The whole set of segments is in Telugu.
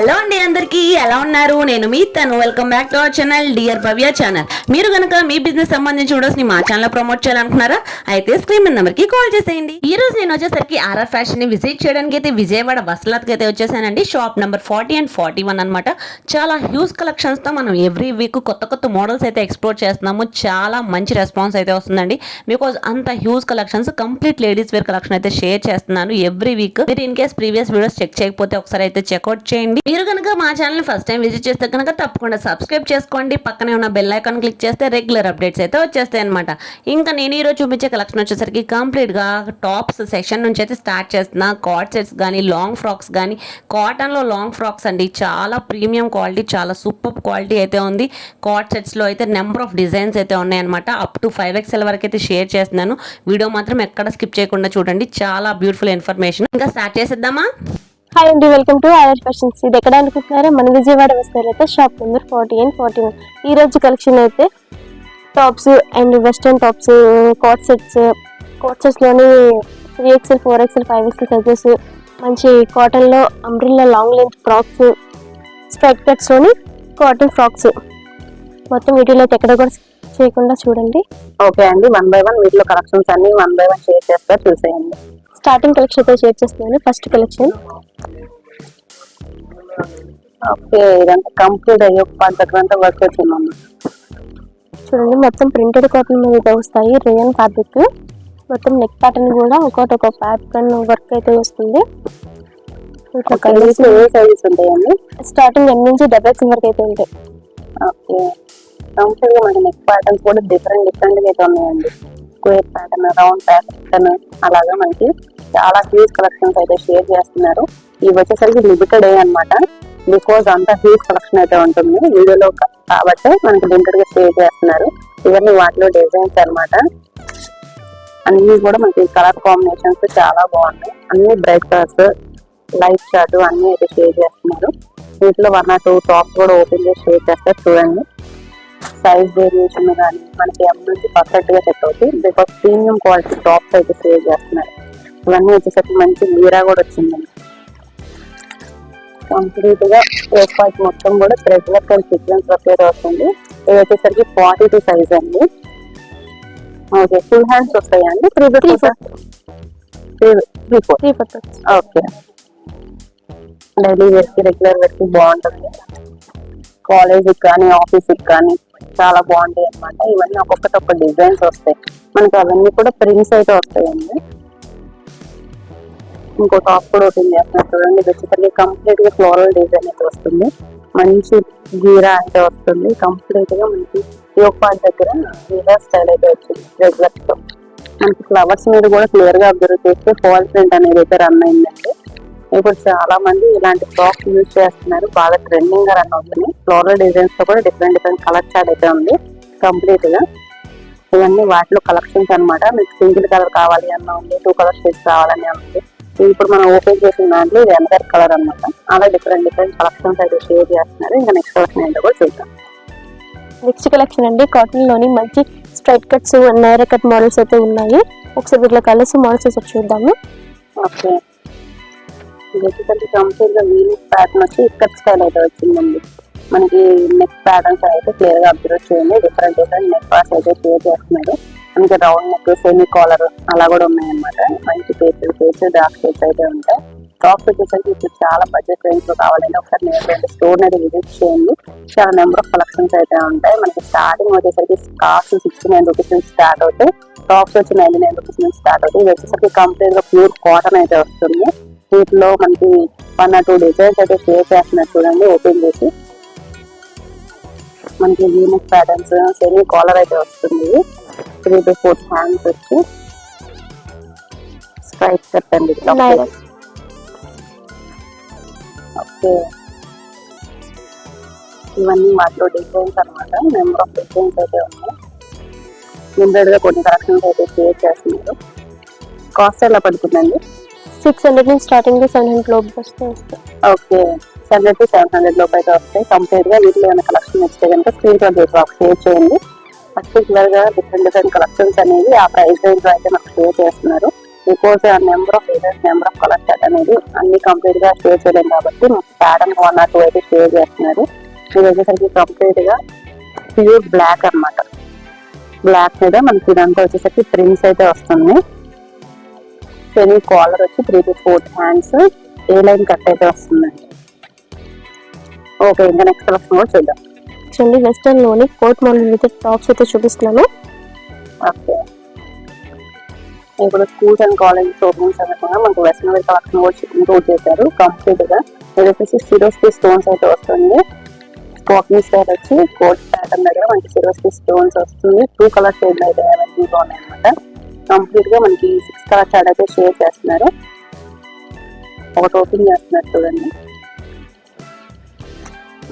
హలో అండి అందరికీ ఎలా ఉన్నారు? నేను మీ తను. Welcome back to our channel dear Bhavya channel మీరు కనుక మీ బిజినెస్ సంబంధించి వీడియోస్ని మా ఛానల్ ప్రమోట్ చేయాలనుకున్నారా అయితే స్క్రీన్ నెంబర్కి కాల్ చేసేయండి. ఈ రోజు నేను వచ్చేసరికి ఆర్ఆర్ ఫ్యాషన్ని విజిట్ చేయడానికి అయితే విజయవాడ వసలాత్కి అయితే వచ్చేసానండి. Shop number forty and forty one అనమాట చాలా హ్యూజ్ కలెక్షన్స్తో మనం ఎవ్రీ వీక్ కొత్త కొత్త మోడల్స్ అయితే ఎక్స్ప్లోర్ చేస్తున్నాము. చాలా మంచి రెస్పాన్స్ అయితే వస్తుందండి. బికాజ్ అంత huge collections complete ladies wear collection అయితే షేర్ చేస్తున్నాను ఎవ్రీ వీక్ మీరు in case previous videos check చేయకపోతే ఒకసారి అయితే చెక్అవుట్ చేయండి. మీరు కనుక మా ఛానల్ ఫస్ట్ టైం విజిట్ చేస్తే కనుక తప్పకుండా సబ్స్క్రైబ్ చేసుకోండి. పక్కనే ఉన్న బెల్ ఐకాన్ క్లిక్ చేస్తే రెగ్యులర్ అప్డేట్స్ అయితే వచ్చేస్తాయి అనమాట ఇంకా నేను ఈరోజు చూపించే కలెక్షన్ వచ్చేసరికి కంప్లీట్గా టాప్స్ సెక్షన్ నుంచి అయితే స్టార్ట్ చేస్తున్నా. కార్డ్ సెట్స్ కానీ లాంగ్ ఫ్రాక్స్ కానీ కాటన్లో లాంగ్ ఫ్రాక్స్ అండి. చాలా ప్రీమియం క్వాలిటీ చాలా సూపర్ క్వాలిటీ అయితే ఉంది. కార్డ్ సెట్స్లో అయితే నెంబర్ ఆఫ్ డిజైన్స్ అయితే ఉన్నాయన్నమాట అప్ టు ఫైవ్ ఎక్స్ఎల్ వరకు అయితే షేర్ చేస్తున్నాను. వీడియో మాత్రం ఎక్కడ స్కిప్ చేయకుండా చూడండి. చాలా బ్యూటిఫుల్ ఇన్ఫర్మేషన్ ఇంకా స్టార్ట్ చేసేద్దామా? హాయ్ అండి వెల్కమ్ టు ఆర్ఆర్ ఫ్యాషన్స్ ఇది ఎక్కడ అనుకుంటున్నారా? మన Vijayawada వస్తారైతే shop number forty and forty one ఈ రోజు కలెక్షన్ అయితే tops and western tops coat sets coat సెట్స్లోని three XL four XL five XL sizes మంచి కాటన్లో umbrella long length frocks straight కట్స్లోని cotton frocks మొత్తం వీటిలో అయితే ఎక్కడ కూడా చేయకుండా చూడండి. ఓకే అండి వన్ బై వన్ వీటిలో కలెక్షన్స్ అన్ని వన్ బై వన్ షేర్ చేస్తారు చూసేయండి. స్టార్టింగ్ కలెక్షన్ అయితే షేర్ చేస్తున్నాను ఫస్ట్ కలెక్షన్ ఓకే ఇదంతా కంప్లీట్ అయ్యి ఒక పాట దగ్గర అంతా వర్క్ వచ్చిందమ్మా చూడండి మొత్తం ప్రింటెడ్ కాటన్ మీద వస్తాయి రేయన్ ఫ్యాబ్రిక్ మొత్తం నెక్ ప్యాటర్న్ కూడా ఒకటి ఒక ప్యాటర్న్ వర్క్ అయితే వస్తుంది. ఏ సైజెస్ ఉంటాయండి స్టార్టింగ్ ఎండ్ నుంచి డబల్ ఎక్స్ వరకు అయితే ఉంటాయి. ఓకే. కంప్లీట్గా మనకి నెక్ ప్యాటర్న్స్ కూడా డిఫరెంట్ డిఫరెంట్ అయితే ఉన్నాయండి. స్క్వేర్ ప్యాటర్న్ రౌండ్ ప్యాటర్న్ అలాగా మనకి చాలా హ్యూజ్ కలెక్షన్స్ అయితే షేర్ చేస్తున్నారు. ఇవి వచ్చేసరికి లిమిటెడ్ ఏ అన్నమాట. బికాజ్ అంత హ్యూజ్ కలెక్షన్ అయితే ఉంటుంది. వీడియోలో కాబట్టి మనకి లిమిటెడ్గా షేర్ చేస్తున్నారు. ఇవన్నీ వాటిలో డిజైన్స్ అనమాట అన్ని కూడా మనకి కలర్ కాంబినేషన్స్ చాలా బాగున్నాయి. అన్ని బ్రైట్ కలర్స్ లైట్ షార్ట్ అన్ని అయితే షేర్ చేస్తున్నారు. వీటిలో వన్ ఆర్ టూ టాప్స్ కూడా ఓపెన్ చేసి షేర్ చేస్తారు చూడండి. సైజ్ వేరియేషన్ కానీ మనకి ఎం నుంచి పర్ఫెక్ట్గా సెట్ అవుతుంది బికాస్ ప్రీమియం క్వాలిటీ టాప్స్ అయితే షేర్ చేస్తున్నారు. ఇవన్నీ వచ్చేసరికి మంచి మీరా కూడా వచ్చిందండి కంప్లీట్గా ఫేస్ పార్ట్ మొత్తం కూడా thread work and sequence work వస్తుంది ఇది వచ్చేసరికి ఫార్టీ టూ సైజ్ అండి. ఓకే ఫుల్ హ్యాండ్స్ వస్తాయండి three three three four. Three four. Okay. Daily వేర్కి రెగ్యులర్ వేర్కి బాగుంటుంది. కాలేజ్ కానీ ఆఫీస్ కానీ చాలా బాగుంటాయి అన్నమాట. ఇవన్నీ ఒక్కొక్కటి ఒక్క డిజైన్స్ వస్తాయి. మనకి అవన్నీ కూడా ప్రింట్స్ అయితే వస్తాయండి. ఇంకో టాప్ కూడా ఓపెన్ చేస్తున్నారు చూడండి ఇది వచ్చేసరికి కంప్లీట్గా ఫ్లోరల్ డిజైన్ అయితే వస్తుంది. మంచి గీరా అయితే వస్తుంది. కంప్లీట్గా మనకి యోగ్ పార్ట్ దగ్గర గీరా స్టైల్ అయితే వచ్చింది. రెగ్యులర్తో. మనకి ఫ్లవర్స్ మీద కూడా క్లియర్గా అబ్జర్వ్ చేస్తే ఫాల్ ప్రింట్ అనేది అయితే రన్ అయిందండి. ఇప్పుడు చాలా మంది ఇలాంటి ఫ్రాక్స్ యూజ్ చేస్తున్నారు. బాగా ట్రెండింగ్గా రన్ అవుతుంది. ఫ్లోరల్ డిజైన్స్తో కూడా డిఫరెంట్ డిఫరెంట్ కలర్ చార్ట్ అయితే ఉంది. కంప్లీట్గా. ఇవన్నీ వాటిలో కలెక్షన్స్ అన్నమాట. మీకు సింగిల్ కలర్ కావాలి అన్న ఉంది టూ కలర్ షేడ్స్ కావాలని ఉంది. ఇప్పుడు మనం ఓపెన్ చేసిన దాంట్లో ఇది ఎనదర్ కలర్ అన్నమాట. అలా డిఫరెంట్ డిఫరెంట్ కలెక్షన్స్ అయితే షేర్ చేస్తున్నారు. ఇంకా నెక్స్ట్ కలెక్షన్ ఏంటో కూడా చూద్దాం. నెక్స్ట్ కలెక్షన్ అండి కాటన్లోని మంచి straight cuts Naira cut models అయితే ఉన్నాయి. ఒకసారి వీటిలో కలర్స్ మోడల్స్ ఒకసారి చూద్దాము. ఓకే వచ్చేసరికి కంప్లీట్గా ప్యాటర్న్ వచ్చి ఇక్కత్ స్టైల్ అయితే వచ్చిందండి. మనకి నెక్ ప్యాటర్న్స్ అయితే క్లియర్గా అబ్జర్వ్ చేయండి. డిఫరెంట్ డిఫరెంట్ నెక్ పార్ట్స్ అయితే షేర్ చేస్తున్నారు. మనకి రౌండ్ నెక్ సెమీ కాలర్ అలా కూడా ఉన్నాయన్నమాట. మంచి పేచ్ పేచ్ డార్క్ షేప్స్ అయితే ఉంటాయి. టాప్స్ వచ్చేసరికి ఇప్పుడు చాలా బడ్జెట్ రేంజ్లో కావాలంటే ఒకసారి నేను స్టోర్ అయితే విజిట్ చేయండి. చాలా నెంబర్ ఆఫ్ కలెక్షన్స్ అయితే ఉంటాయి. మనకి స్టార్టింగ్ వచ్చేసరికి కాస్ట్ సిక్స్టీ నైన్ రూపీస్ నుంచి స్టార్ట్ అవుతాయి. టాప్స్ వచ్చి నైన్టీ నైన్ రూపీస్ నుంచి స్టార్ట్ అవుతాయి. ఇది వచ్చేసరికి కంప్లీట్గా ప్యూర్ కాటన్ అయితే వస్తుంది. వీటిలో మనకి వన్ ఆర్ టూ డిజైన్స్ అయితే షేర్ చేస్తున్నారు చూడండి ఓపెన్ చేసి. మనకి యూనిక్ ప్యాటర్న్స్ సెమీ కాలర్ అయితే వస్తుంది. త్రీ టు ఫోర్ హ్యాండ్స్ వచ్చి స్ట్రైట్ కట్ అండి నైరా ఓకే ఇవన్నీ వాటిలో డిజైన్స్ అన్నమాట. నెంబర్ ఆఫ్ డిజైన్స్ అయితే ఉన్నాయి. లిమిటెడ్గా కొన్ని కలెక్షన్స్ అయితే షేర్ చేస్తున్నారు. కాస్ట్ ఎలా పడుతుందండి? సిక్స్ హండ్రెడ్ నుంచి స్టార్టింగ్ సెవెన్ హండ్రెడ్ లోపు వస్తాయి. Okay seven to seven hundred లోపు అయితే వస్తాయి. కంప్లీట్గా వీటిలో ఏమైనా కలెక్షన్ వస్తే కనుక స్క్రీన్ షాట్ చేసి షేర్ చేయండి. పర్టికులర్గా డిఫరెంట్ డిఫరెంట్ కలెక్షన్స్ అనేవి ఆ ప్రైస్ రేంజ్లో అయితే మాకు షేర్ చేస్తున్నారు. Because number of designs number of collection అనేది అన్ని కంప్లీట్గా షేర్ చేయలేం కాబట్టి ప్యాటర్న్ వన్ ఆర్ టూ అయితే షేర్ చేస్తున్నారు. ఇది వచ్చేసరికి కంప్లీట్గా ప్యూర్ బ్లాక్ అన్నమాట. బ్లాక్ మీద మనకి ఇదంతా వచ్చేసరికి ప్రింట్స్ అయితే వస్తుంది. సెమీ కాలర్ వచ్చి three to four hands A line cut అయితే వస్తుందండి. ఓకే ఇంకా నెక్స్ట్ కలెక్షన్ కూడా చూద్దాం. చూడండి వెస్టర్న్లోని కోట్ మోడల్ అయితే టాప్స్ అయితే చూపిస్తున్నాను. ఇప్పుడు స్కూల్స్ అండ్ కాలేజెస్ ఓపెనింగ్ సందర్భంగా మనకు వెస్ట్రన్ వేర్ కలెక్షన్ కూడా ఇంక్లూడ్ చేశారు కంప్లీట్గా. ఇది వచ్చేసి సిరోస్కి స్టోన్స్ అయితే వస్తుంది. కాటన్ స్టైల్ వచ్చి కోట్ ప్యాటర్న్ దగ్గర మనకి సిరోస్కి స్టోన్స్ వస్తుంది. టూ కలర్ షేడ్ అయితే అవైలబుల్గా ఉన్నాయి అనమాట కంప్లీట్గా మనకి సిక్స్ కలర్ షేడ్ అయితే షేర్ చేస్తున్నారు. ఒకటి ఓపెన్ చేస్తున్నారు చూడండి.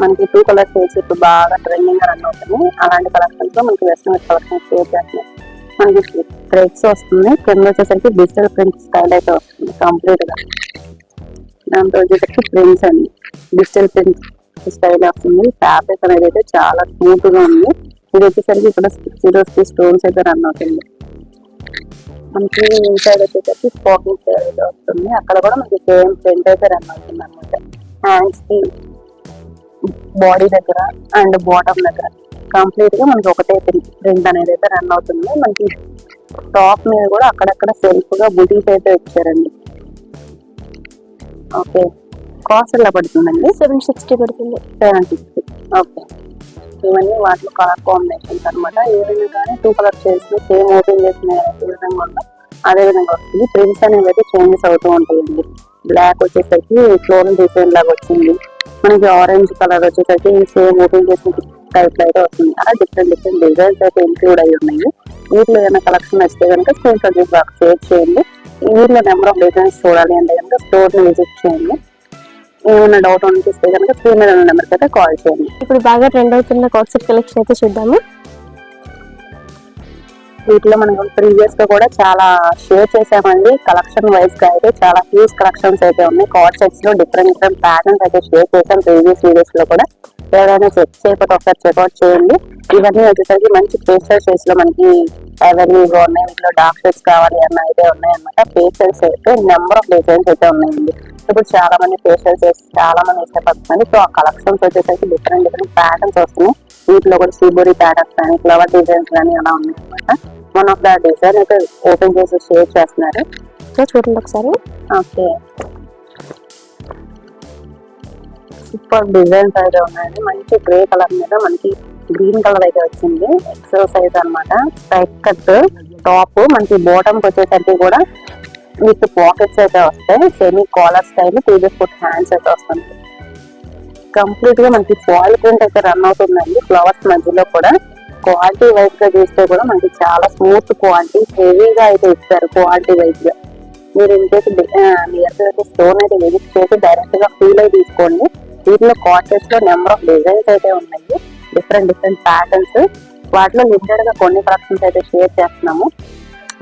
మనకి టూ కలర్ వేసి ఇప్పుడు బాగా ట్రెండింగ్గా రన్ అవుతుంది అలాంటి కలెక్షన్స్లో మనకి వెస్ట్రన్ వేర్ కలెక్షన్ షేర్ చేస్తున్నారు మనకి థ్రెడ్స్ వస్తుంది. కింద వచ్చేసరికి డిజిటల్ ప్రింట్ స్టైల్ అయితే వస్తుంది కంప్లీట్గా. దాంతో వచ్చేసరికి ప్రింట్స్ అండి. డిజిటల్ ప్రింట్ స్టైల్ వస్తుంది. ఫ్యాబ్రిక్ అనేది అయితే చాలా స్మూత్గా ఉంది. ఇది వచ్చేసరికి ఇక్కడ జీరోస్ స్టోన్స్ అయితే రన్ అవుతుంది. మనకి ఇన్సైడ్ వచ్చేసరికి స్పోకింగ్ సైడ్ అయితే వస్తుంది. అక్కడ కూడా మనకి సేమ్ ప్రింట్ అయితే రన్ అవుతుంది అనమాట హ్యాండ్స్కి బాడీ దగ్గర అండ్ బాటమ్ దగ్గర. కంప్లీట్గా మనకి ఒకటే ప్రింట్ అనేది అయితే రన్ అవుతుంది. మనకి టాప్ మీద కూడా అక్కడక్కడ సెల్ఫ్గా బుటీస్ అయితే ఇచ్చారండి. ఓకే కాస్ట్ ఎలా పడుతుందండి? సెవెన్ సిక్స్టీ పడుతుంది. సెవెన్ సిక్స్టీ ఓకే ఇవన్నీ వాటిలో కలర్ కాంబినేషన్స్ అనమాట ఏదైనా కానీ టూ కలర్ చేసి సేమ్ ఓపెన్ చేసిన ఏ విధంగా ఉందో అదే విధంగా వస్తుంది. ప్రింట్స్ అనేవి అయితే చేంజెస్ అవుతూ ఉంటాయండి. బ్లాక్ వచ్చేసరికి ఫ్లోరల్ డిజైన్ లాగా వచ్చింది. మనకి ఆరెంజ్ కలర్ వచ్చేసరికి సేమ్ ఓపెన్ చేసిన టైప్లో అయితే వస్తుంది. అలా డిఫరెంట్ డిఫరెంట్ డిజైన్స్ అయితే ఇంక్లూడ్ అయి ఉన్నాయి. వీటిలో ఏమైనా కలెక్షన్ వస్తే కనుక స్క్రీన్ షాట్ చేసి బాగా షేర్ చేయండి. వీటిలో నెంబర్ ఆఫ్ డిజైన్స్ చూడాలి అంటే కనుక స్టోర్ని విజిట్ చేయండి. ఏమైనా డౌట్ అనిపిస్తే కనుక స్క్రీన్ మీద నెంబర్కి అయితే కాల్ చేయండి. ఇప్పుడు బాగా ట్రెండ్ అవుతున్న కోట్సెట్ కలెక్షన్ అయితే చూద్దాము. వీటిలో మనం ప్రీవియస్గా కూడా చాలా షేర్ చేసామండి. కలెక్షన్ వైజ్గా అయితే చాలా హ్యూజ్ కలెక్షన్స్ అయితే ఉన్నాయి. కార్డ్ సెట్స్లో డిఫరెంట్ డిఫరెంట్ ప్యాటర్న్స్ అయితే షేర్ చేసాం ప్రీవియస్ వీడియోస్లో కూడా. ఏదైనా చెక్ చేయకపోతే ఒకసారి చెక్అవుట్ చేయండి. ఇవన్నీ వచ్చేసరికి మంచి పేస్టల్ షేడ్స్లో మనకి అవన్నీ ఉన్నాయి. వీటిలో డార్క్ షేడ్స్ కావాలి అన్న అయితే ఉన్నాయి అనమాట పేస్టల్స్ అయితే నెంబర్ ఆఫ్ డిజైన్స్ అయితే ఉన్నాయండి. ఇప్పుడు చాలా మంది పేషెంట్స్ చేసి చాలా మంది ఇష్టపడుతున్నారు. సో ఆ కలెక్షన్స్ వచ్చేసరికి డిఫరెంట్ డిఫరెంట్ ప్యాటర్న్స్ వస్తున్నాయి. వీటిలో కూడా సీబోరీ ప్యాటర్న్స్ కానీ ఫ్లవర్ డిజైన్స్ కానీ అలా ఉన్నాయి అనమాట వన్ ఆఫ్ ద డిజైన్ అయితే ఓపెన్ చేసి షేర్ చేస్తున్నారు. సో చూడండి ఒకసారి. ఓకే. సూపర్ డిజైన్స్ అయితే ఉన్నాయండి మంచి గ్రే కలర్ మీద మనకి గ్రీన్ కలర్ అయితే వచ్చింది. ఎక్సర్సైజ్ అన్నమాట. స్ట్రైక్ కట్ టాప్ మనకి బాటమ్ వచ్చేసరికి కూడా విత్ పాకెట్స్ అయితే వస్తాయి. Semi collar style three foot hands అయితే వస్తుంది. కంప్లీట్గా మనకి ఫాయిల్ ప్రింట్ అయితే రన్ అవుతుందండి. ఫ్లవర్స్ మధ్యలో కూడా. క్వాలిటీ వైజ్గా చూస్తే కూడా మనకి చాలా స్మూత్ క్వాలిటీ హెవీగా అయితే ఇస్తారు క్వాలిటీ వైజ్గా. మీరు ఇన్ నియర్ అయితే స్టోన్ అయితే విజిట్ చేసి డైరెక్ట్గా ఫీల్ అయి తీసుకోండి. వీటిలో కాటెస్లో నెంబర్ ఆఫ్ డిజైన్స్ అయితే ఉన్నాయి. డిఫరెంట్ డిఫరెంట్ ప్యాటర్న్స్ వాటిలో లిమిటెడ్గా కొన్ని కలెక్షన్స్ అయితే షేర్ చేస్తున్నాము.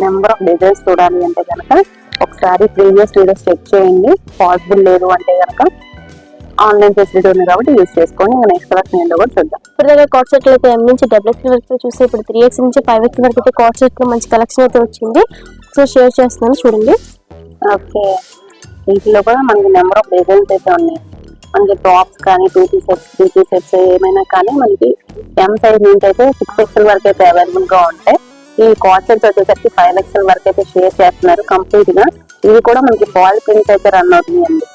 నెంబర్ ఆఫ్ డిజైన్స్ చూడాలి అంటే కనుక ఒకసారి ప్రీవియస్ వీడియోస్ చెక్ చేయండి. పాసిబుల్ లేదు అంటే కనుక ఆన్లైన్ ఫెసిలిటీ ఉంది కాబట్టి యూస్ చేసుకోండి ఇంకా నెక్స్ట్ కలెక్షన్ ఏంటో కూడా చూద్దాం. ఇప్పుడు దగ్గర కాట్ సెట్ అయితే ఎం నుంచి డబుల్ ఎక్స్ వరకు చూస్తే ఇప్పుడు త్రీ ఎక్స్ నుంచి ఫైవ్ ఎక్స్ వరకు అయితే కాట్ సెట్లో మంచి కలెక్షన్ అయితే వచ్చింది. సో షేర్ చేస్తున్నాను చూడండి. ఓకే. వీటిలో కూడా మనకి నెంబర్ ఆఫ్ డిజైన్స్ అయితే ఉన్నాయి. మనకి టాప్స్ కానీ two P sets three P sets ఏమైనా కానీ మనకి ఎం సైజ్ నుంచి అయితే సిక్స్ ఎక్స్ఎల్ వరకు అయితే అవైలబుల్గా ఉంటాయి. ఈ కాన్సెప్ట్స్ వచ్చేసరికి ఫైవ్ ఎక్స్ఎల్ వరకు అయితే షేర్ చేస్తున్నారు కంప్లీట్గా. ఇవి కూడా మనకి బాల్ ప్రింట్స్ అయితే రన్ అవుతున్నాయండి.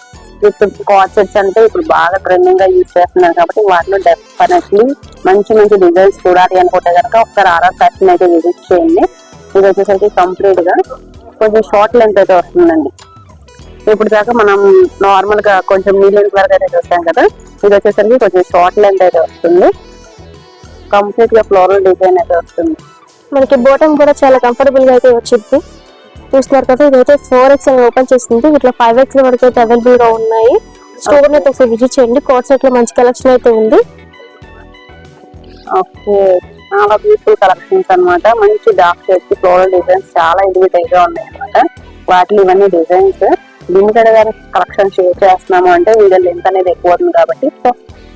ఇప్పుడు కాన్సెప్ట్స్ అంటే ఇప్పుడు బాగా ట్రెండింగ్గా యూజ్ చేస్తున్నారు కాబట్టి వాటిలో డెఫినెట్లీ మంచి మంచి డిజైన్స్ చూడాలి అనుకుంటే కనుక ఒకసారి ఆర్ఆర్ ఫ్యాషన్ అయితే విజిట్ చేయండి. ఇది వచ్చేసరికి కంప్లీట్గా కొంచెం షార్ట్ లెంత్ అయితే వస్తుందండి. ఇప్పుడు దాకా మనం నార్మల్గా కొంచెం మీడియం వరకు అయితే చూస్తాం కదా ఇది వచ్చేసరికి కొంచెం షార్ట్ లెంత్ అయితే వస్తుంది. కంప్లీట్గా ఫ్లోరల్ డిజైన్ అయితే వస్తుంది. మనకి బోటం కూడా చాలా కంఫర్టబుల్గా అయితే వచ్చింది. చూస్తున్నారు కదా ఇదైతే ఫోర్ ఎక్స్ అని ఓపెన్ చేసింది. వీటిలో ఫైవ్ ఎక్స్ వరకు అయితే అవైలబుల్గా ఉన్నాయి. స్టోర్ అయితే ఒకసారి విజిట్ చేయండి. కోట్ సెట్లో మంచి కలెక్షన్ అయితే ఉంది. ఓకే చాలా బ్యూటిఫుల్ కలెక్షన్స్ అన్నమాట. మంచి డార్క్ షేడ్స్ ఫ్లోరల్ డిజైన్స్ చాలా ఇండివిజువల్గా ఉన్నాయి అనమాట వాటిలో ఇవన్నీ డిజైన్స్ లిమిటెడ్గా కలెక్షన్ షేర్ చేస్తున్నాము అంటే వీడియో లెంత్ అనేది ఎక్కువ అవుతుంది కాబట్టి సో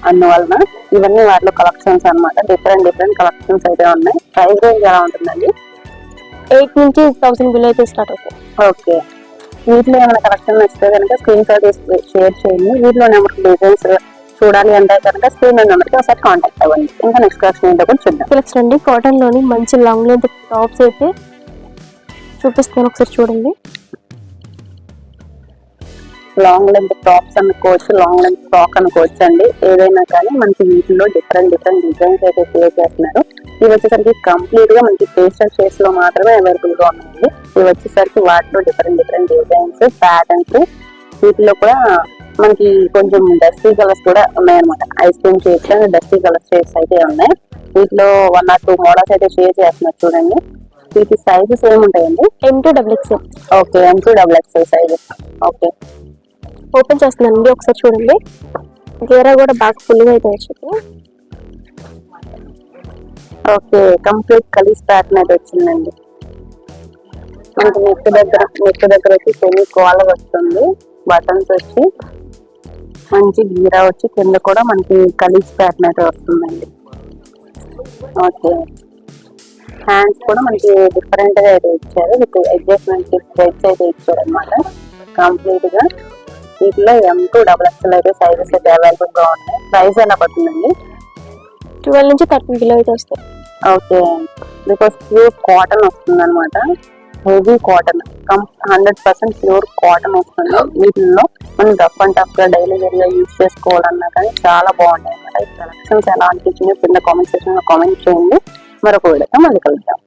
అందువలన ఇవన్నీ వాటిలో కలెక్షన్స్ అన్నమాట. డిఫరెంట్ డిఫరెంట్ కలెక్షన్స్ అయితే ఉన్నాయి. ప్రైస్ రేంజ్ ఎలా ఉంటుందండి? ఎయిట్ నుంచి థౌసండ్ బిల్ అయితే స్టార్ట్ అవుతాయి ఓకే. వీటిలో ఏమైనా కలెక్షన్ నచ్చితే కనుక స్క్రీన్ షాట్ షేర్ చేయండి. వీటిలో నెంబర్ డిజైన్స్ చూడాలి అంటే కనుక స్క్రీన్ నెంబర్కి ఒకసారి కాంటాక్ట్ అవ్వండి. ఇంకా నెక్స్ట్ కలెక్షన్ ఏంటో కూడా చూద్దాం. కలెక్షన్ అండి కాటన్లోని మంచి లాంగ్ లెంత్ టాప్స్ అయితే చూపిస్తాను. ఒకసారి చూడండి. లాంగ్ లెంత్ టాప్స్ అనుకోవచ్చు లాంగ్ లెంత్ ఫ్రాక్ అనుకోవచ్చు అండి. ఏదైనా కానీ మనకి వీటిలో డిఫరెంట్ డిఫరెంట్ డిజైన్స్ అయితే క్రియేట్ చేస్తున్నారు. ఇవి వచ్చేసరికి కంప్లీట్గా మనకి పేస్టల్ షేడ్స్లో మాత్రమే అవైలబుల్గా ఉన్నాయండి. ఇవి వచ్చేసరికి వాటిలో డిఫరెంట్ డిఫరెంట్ డిజైన్స్ ప్యాటర్న్స్ వీటిలో కూడా మనకి కొంచెం డస్టీ కలర్స్ కూడా ఉన్నాయన్నమాట. Ice cream shades and dusty colour shades అయితే ఉన్నాయి. వీటిలో వన్ ఆర్ టూ మోడల్స్ అయితే షేర్ చేస్తున్నారు చూడండి. వీటి sizes ఏముంటాయండి? M to double XL okay M to double XL sizes okay open చేస్తున్నానండి ఒకసారి చూడండి. గేరా కూడా బాగా ఫుల్గా అయితే వచ్చింది ఓకే కంప్లీట్ కలిసి ప్యాటర్న్ అయితే వచ్చిందండి. మనకి నెక్ దగ్గర నెక్ దగ్గర వచ్చి సెమీ కోల వస్తుంది బటన్స్ వచ్చి మంచి గీరా వచ్చి కింద కూడా మనకి కలిసి ప్యాటర్న్ అయితే వస్తుందండి. ఓకే. హ్యాండ్స్ కూడా మనకి డిఫరెంట్గా అయితే ఇచ్చారు విత్ అడ్జస్ట్మెంట్ స్ట్రెచ్ అయితే ఇచ్చారు అనమాట కంప్లీట్గా వీటిలో ఎం టూ డబల్ ఎక్స్ఎల్ అయితే సైజెస్ అయితే అవైలబుల్గా ఉన్నాయి. ప్రైస్ ఎలా పడుతుందండి ట్వెల్వ్ నుంచి థర్టీన్ బిలో అయితే వస్తాయి. ఓకే. బికాస్ ప్యూర్ కాటన్ వస్తుంది అనమాట heavy cotton hundred percent pure cotton వస్తుంది. వీటిల్లో మనం రఫ్ అండ్ టఫ్గా డైలీ వేర్గా యూజ్ చేసుకోవాలన్నా కానీ చాలా బాగుంటాయి అనమాట ఈ కలెక్షన్స్ ఎలా అనిపించింది కింద కామెంట్ సెక్షన్లో కామెంట్ చేయండి. మరొక వీడియోతో మళ్ళీ కలుద్దాం.